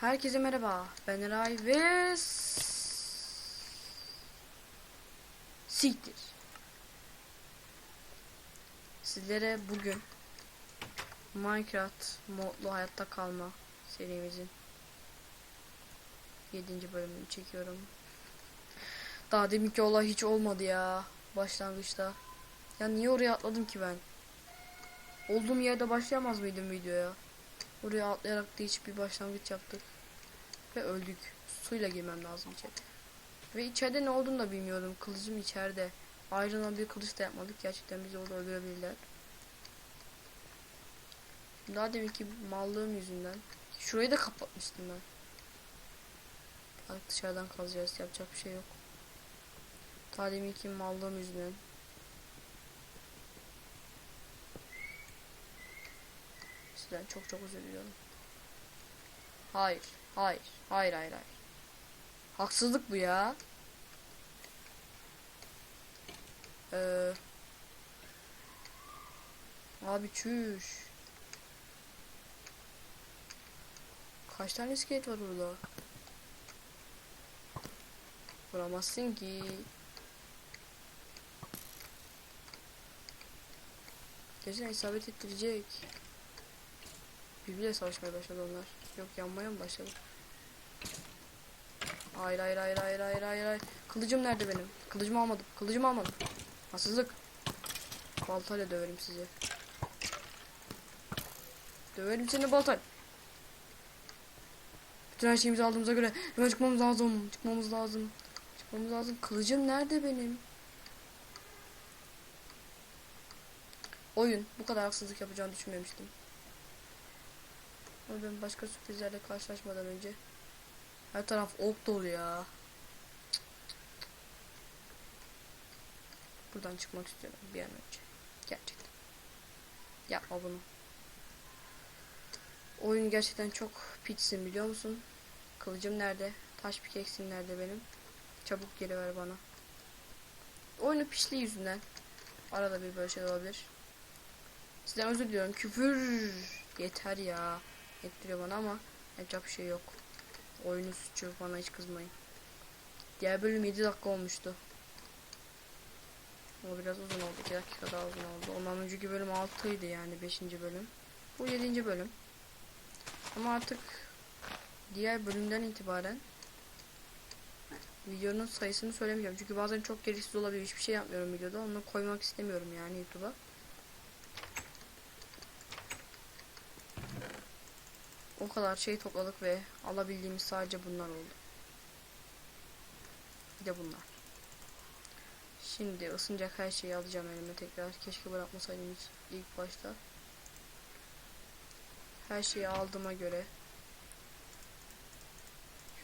Herkese merhaba. Ben Eray ve Siktir. Sizlere bugün Minecraft modlu hayatta kalma serimizin 7. bölümünü çekiyorum. Daha deminki olay hiç olmadı ya başlangıçta. Ya niye oraya atladım ki ben? Olduğum yerde başlayamaz mıydım videoya? Oraya atlayarak da hiçbir başlangıç yaptık. Ve öldük. Suyla girmem lazım içeri. Ve içeride ne olduğunu da bilmiyordum. Kılıcım içeride. Ayrılan bir kılıç da yapmadık. Gerçekten bizi orada öldürebilirler. Daha deminki mallığım yüzünden. Şurayı da kapatmıştım ben. Artık dışarıdan kazacağız. Yapacak bir şey yok. Daha deminki mallığım yüzünden. Sizden çok çok özür diliyorum. Hayır. Hayır. Hayır hayır hayır. Haksızlık bu ya. Ee, abi çüş. Kaç tane iskelet var burada? Vuramazsın ki. Gerçekten isabet ettirecek. Birbiriyle savaşmaya başladı onlar. Yok yanmaya mı başladı? Hayır hayır hayır hayır hayır hayır hayır. Kılıcım nerede benim? Kılıcımı almadım. Kılıcımı almadım. Haksızlık. Baltayla döverim sizi. Döverim seni baltayla. Bütün her şeyimizi aldığımıza göre hemen çıkmamız lazım. Çıkmamız lazım. Çıkmamız lazım. Kılıcım nerede benim? Oyun. Bu kadar haksızlık yapacağını düşünmemiştim. Ama ben başka sürprizlerle karşılaşmadan önce her taraf ok dolu ya. Buradan çıkmak istiyorum bir an önce. Gerçekten. Yapma bunu. Oyun gerçekten çok piçsin biliyor musun? Kılıcım nerede? Taş pikeksim nerede benim? Çabuk geri ver bana. Oyunu piçliği yüzünden. Arada bir böyle şey olabilir. Sizden özür diliyorum. Küfür. Yeter ya. Ettiriyor bana ama yapacak bir şey yok. Oyunun suçu bana hiç kızmayın. Diğer bölüm 7 dakika olmuştu. O biraz uzun oldu. 2 dakika daha uzun oldu. Ondan önceki bölüm 6 idi yani 5. bölüm. Bu 7. bölüm. Ama artık diğer bölümden itibaren videonun sayısını söylemeyeceğim. Çünkü bazen çok gereksiz olabilir. Hiçbir şey yapmıyorum videoda. Onu koymak istemiyorum yani YouTube'a. O kadar şey topladık ve alabildiğimiz sadece bunlar oldu. Bir de bunlar. Şimdi ısınacak her şeyi alacağım elime tekrar. Keşke bırakmasaydım ilk başta. Her şeyi aldığıma göre.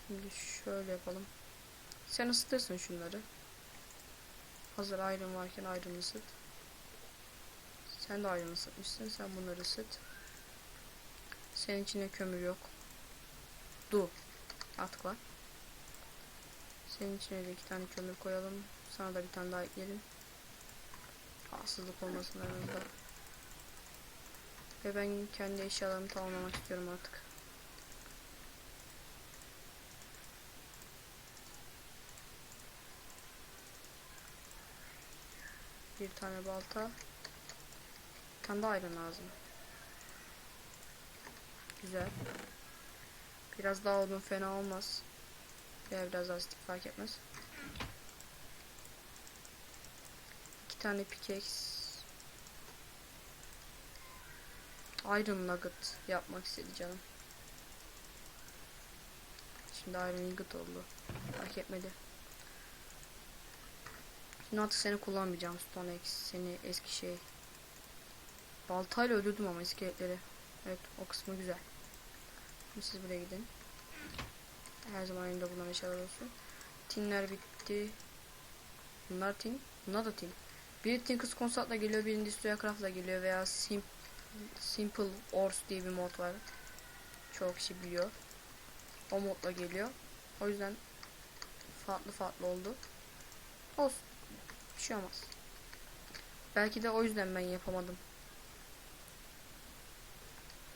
Şimdi şöyle yapalım. Sen ısıtırsın şunları. Hazır ayrım varken ayrım ısıt. Sen de ayrım ısıtmışsın. Sen bunları ısıt. Senin içinde kömür yok. Du. Artık var. Senin içine de iki tane kömür koyalım. Sana da bir tane daha ekleyelim. Haksızlık olmasın aramızda. Ve ben kendi eşyalarımı tamamlamak istiyorum artık. Bir tane balta. Bir tane daha ayran lazım. Güzel. Biraz daha odun fena olmaz. Veya biraz daha stik fark etmez. İki tane pickaxe. Iron nugget yapmak istedi canım. Şimdi iron nugget oldu. Fark etmedi. Şimdi artık seni kullanmayacağım Stone Axe. Seni eski şey. Baltayla öldürdüm ama iskeletleri. Evet o kısmı güzel. Siz buraya gidin. Her zaman elimde bulunan eşyalar olsun. Tinler bitti. Bunlar tin. Bunlar da tin. Biri Tinker's Consult'la geliyor, biri Destroyer Craft'la geliyor veya Sim Simple Ores diye bir mod var. Çok kişi biliyor. O modla geliyor. O yüzden farklı farklı oldu. Olsun. Bir şey olmaz. Belki de o yüzden ben yapamadım.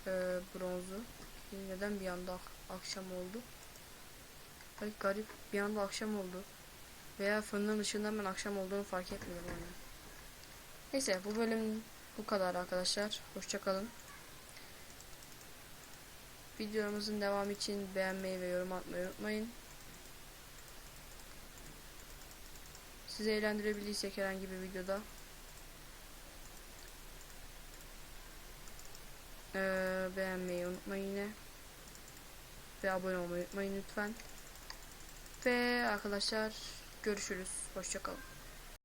Ee, bronzu. Neden bir anda akşam oldu. Ay garip bir anda akşam oldu. Veya fırının ışığından ben akşam olduğunu fark etmedim yani. Neyse bu bölüm bu kadar arkadaşlar. Hoşçakalın. Videomuzun devamı için beğenmeyi ve yorum atmayı unutmayın. Sizi eğlendirebildiysek herhangi bir videoda Ee, beğenmeyi unutmayın yine. Ve abone olmayı unutmayın lütfen. Ve arkadaşlar görüşürüz. Hoşçakalın.